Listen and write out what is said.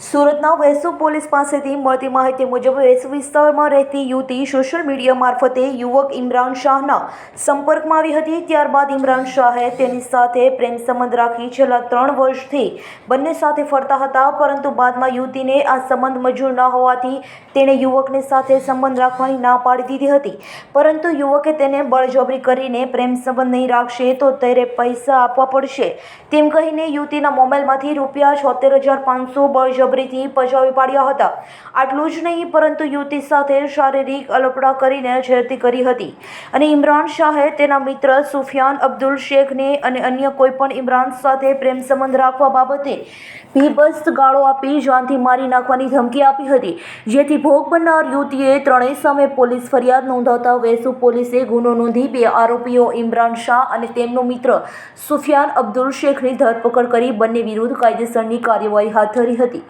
સુરતના વેસુ પોલીસ પાસેથી મળતી માહિતી મુજબ વેસુ વિસ્તારમાં રહેતી યુવતી સોશિયલ મીડિયા મારફતે યુવક ઇમરાન શાહના સંપર્કમાં આવી હતી. ત્યારબાદ ઇમરાન શાહે તેની સાથે પ્રેમ સંબંધ રાખી છેલ્લા ત્રણ વર્ષથી બંને સાથે ફરતા હતા. પરંતુ બાદમાં યુવતીને આ સંબંધ મંજૂર ન હોવાથી તેણે યુવકને સાથે સંબંધ રાખવાની ના પાડી દીધી હતી. પરંતુ યુવકે તેને બળજબરી કરીને પ્રેમ સંબંધ નહીં રાખશે તો ત્યારે પૈસા આપવા પડશે. તેમ કહીને યુવતીના મોબાઈલમાંથી રૂપિયા છોતેર હજાર પાંચસો બળજબરીથી પજાવી પાડ્યા હતા. આટલું જ નહીં, પરંતુ યુવતી સાથે શારીરિક અલપડા કરીને છેડતી કરી હતી. અને ઇમરાન શાહે તેના મિત્ર સુફિયાન અબ્દુલ શેખને અને અન્ય કોઈપણ ઇમરાન સાથે પ્રેમ સંબંધ રાખવા બાબતે ભીભત્સ ગાળો આપી જાનથી મારી નાખવાની ધમકી આપી હતી. જેથી ભોગ બનનાર યુવતીએ ત્રણેય સામે પોલીસ ફરિયાદ નોંધાવતા વેસુ પોલીસે ગુનો નોંધી બે આરોપીઓ ઇમરાન શાહ અને તેમનો મિત્ર સુફિયાન અબ્દુલ શેખની ધરપકડ કરી બંને વિરુદ્ધ કાયદેસરની કાર્યવાહી હાથ ધરી હતી.